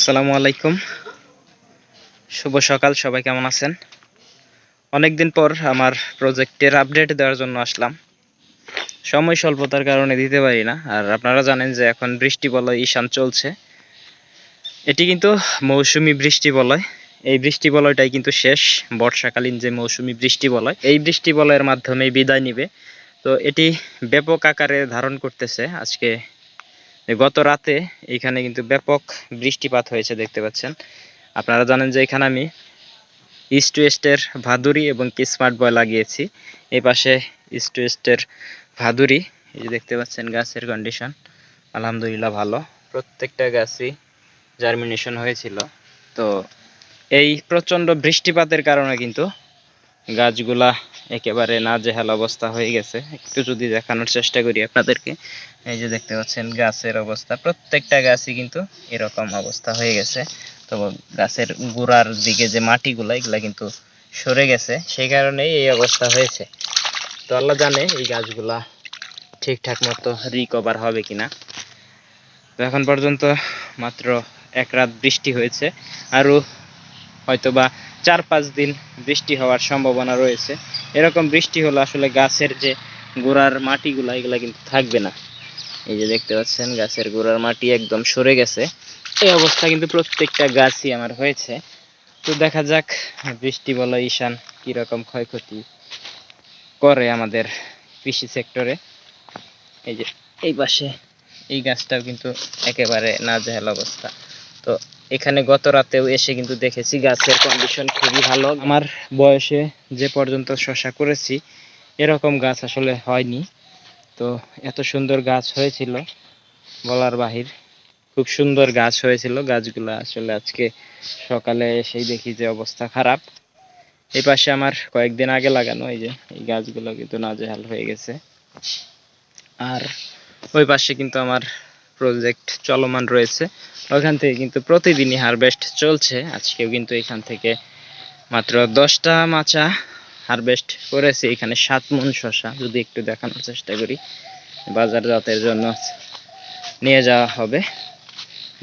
আসসালামু আলাইকুম। শুভ সকাল, সবাই কেমন আছেন? অনেকদিন পর আমার প্রজেক্টের আপডেট দেওয়ার জন্য আসলাম। সময় স্বল্পতার কারণে দিতে পারি না, আর আপনারা জানেন যে এখন বৃষ্টি বলয় ঈশান চলছে। এটি কিন্তু মৌসুমি বৃষ্টি বলয়। এই বৃষ্টি বলয়টাই কিন্তু শেষ, বর্ষাকালীন যে মৌসুমি বৃষ্টি বলয়, এই বৃষ্টি বলয়ের মাধ্যমে বিদায় নিবে। তো এটি ব্যাপক আকারে ধারণ করতেছে আজকে গত রাতে এখানে কিন্তু ব্যাপক বৃষ্টিপাত হয়েছে দেখতে পাচ্ছেন। আপনারা জানেন যে এখানে আমি ইস্ট ওয়েস্টের ভাদুরি এবং স্মার্ট বয় লাগিয়েছি। এই পাশে ইস্ট ওয়েস্টের ভাদুরি, এই যে দেখতে পাচ্ছেন গাছের কন্ডিশন আলহামদুলিল্লাহ ভালো। প্রত্যেকটা গাছই জার্মিনেশন হয়েছিল। তো এই প্রচণ্ড বৃষ্টিপাতের কারণে কিন্তু গাছগুলা একেবারে নাজেহাল অবস্থা হয়ে গেছে। একটু যদি দেখানোর চেষ্টা করি আপনাদেরকে। এই যে দেখতে পাচ্ছেন, গাছের অবস্থা। প্রত্যেকটা গাছই কিন্তু এরকম অবস্থা হয়ে গেছে। তো গাছের গোড়ার দিকে যে মাটিগুলা, এগুলা কিন্তু সরে গেছে। সেই কারণেই এই অবস্থা হয়েছে। তো আল্লাহ জানে এই গাছগুলা ঠিকঠাক মতো রিকভার হবে কিনা। তো এখন পর্যন্ত মাত্র এক রাত বৃষ্টি হয়েছে। আরও হয়তোবা চার পাঁচ দিন বৃষ্টি হওয়ার সম্ভাবনা রয়েছে। এরকম বৃষ্টি হলে আসলে গাছের যে গোড়ার মাটিগুলা, এগুলা কিন্তু থাকবে না। এই যে দেখতে পাচ্ছেন, গাছের গোড়ার মাটি একদম সরে গেছে। এই অবস্থা কিন্তু প্রত্যেকটা গাছই আমার হয়েছে। তো দেখা যাক, বৃষ্টি বলো ঈশান, কীরকম ক্ষয়ক্ষতি করে আমাদের কৃষি সেক্টরে। এই যে এই পাশে এই গাছটাও কিন্তু একেবারে নাজেহাল অবস্থা। তো এখানে গত রাতেও এসে কিন্তু দেখেছি গাছের কন্ডিশন খুবই ভালো। আমার বয়সে যে পর্যন্ত শশা করেছি, এরকম গাছ আসলে হয়নি। তো এত সুন্দর গাছ হয়েছিল, বলার বাহির। খুব সুন্দর গাছ হয়েছিল, গাছগুলো আসলে আজকে সকালে এসেই দেখি যে অবস্থা খারাপ। এই পাশে আমার কয়েকদিন আগে লাগানো, এই যে, এই গাছগুলো কিন্তু নাজেহাল হয়ে গেছে। আর ওই পাশে কিন্তু আমার প্রজেক্ট চলমান রয়েছে। ওখান থেকে কিন্তু প্রতিদিনই হারভেস্ট চলছে। আজকেও কিন্তু এখান থেকে মাত্র দশটা মাচা হারভেস্ট করেছে। এখানে সাত মন শশা যদি একটু দেখানোর চেষ্টা করি। বাজারজাতের জন্য নিয়ে যাওয়া হবে।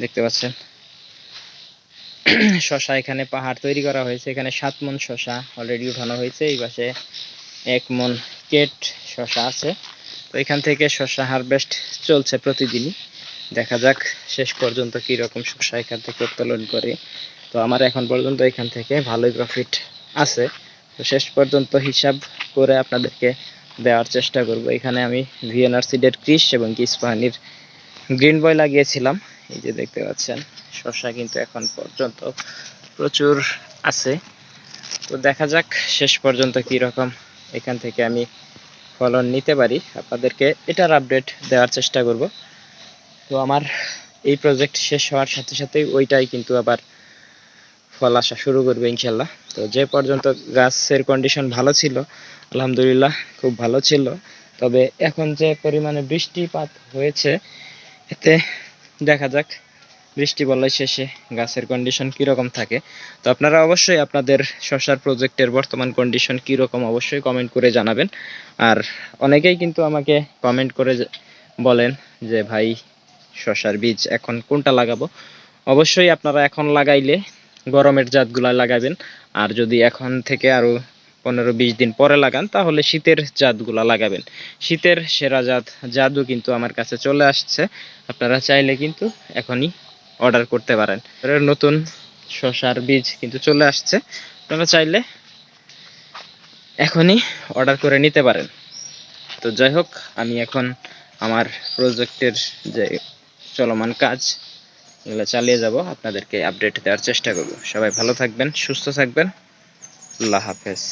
দেখতে পাচ্ছেন? শশা এখানে পাহাড় তৈরি করা হয়েছে। এখানে সাত মন শশা অলরেডি উঠানো হয়েছে। এই পাশে এক মন কেট শশা আছে। তো এখান থেকে শশা হারভেস্ট চলছে প্রতিদিনই। দেখা যাক শেষ পর্যন্ত কি রকম শশা এখান থেকে উত্তোলন করে। তো আমার এখন পর্যন্ত এখান থেকে ভালোই প্রফিট আছে। তো শেষ পর্যন্ত হিসাব করে আপনাদেরকে দেওয়ার চেষ্টা করব। এখানে আমি ভিএনআর সিডের ক্রিস এবং কিসপাহানির গ্রিন বয় লাগিয়েছিলাম। এই যে দেখতে পাচ্ছেন শশা কিন্তু এখন পর্যন্ত প্রচুর আছে। তো দেখা যাক শেষ পর্যন্ত কি রকম এখান থেকে আমি ফলন নিতে পারি। আপনাদেরকে এটার আপডেট দেওয়ার চেষ্টা করব। তো আমার এই প্রজেক্ট শেষ হওয়ার সাথে সাথেই ওইটাই কিন্তু আবার ফল আসা শুরু করবে ইনশাল্লাহ। তো যে পর্যন্ত গাছের কন্ডিশন ভালো ছিল, আলহামদুলিল্লাহ খুব ভালো ছিল। তবে এখন যে পরিমাণে বৃষ্টিপাত হয়েছে, এতে দেখা যাক বৃষ্টি বলয় শেষে গাছের কন্ডিশন কীরকম থাকে। তো আপনারা অবশ্যই আপনাদের শশার প্রজেক্টের বর্তমান কন্ডিশন কীরকম অবশ্যই কমেন্ট করে জানাবেন। আর অনেকেই কিন্তু আমাকে কমেন্ট করে বলেন যে, ভাই শশার বীজ এখন কোনটা লাগাবো? অবশ্যই আপনারা এখন লাগাইলে গরমের জাতগুলা লাগাবেন। আর যদি এখন থেকে আরও পনেরো বিশ দিন পরে লাগান, তাহলে শীতের জাতগুলা লাগাবেন। শীতের সেরা জাত, জাদু কিন্তু আমার কাছে চলে আসছে। আপনারা চাইলে কিন্তু এখনই অর্ডার করতে পারেন। নতুন শশার বীজ কিন্তু চলে আসছে। আপনারা চাইলে এখনই অর্ডার করে নিতে পারেন। তো যাই হোক, আমি এখন আমার প্রজেক্টের যে চলমান কাজ, এগুলো চালিয়ে যাব, আপনাদেরকে আপডেট দেওয়ার চেষ্টা করব। সবাই ভালো থাকবেন, সুস্থ থাকবেন। আল্লাহ হাফেজ।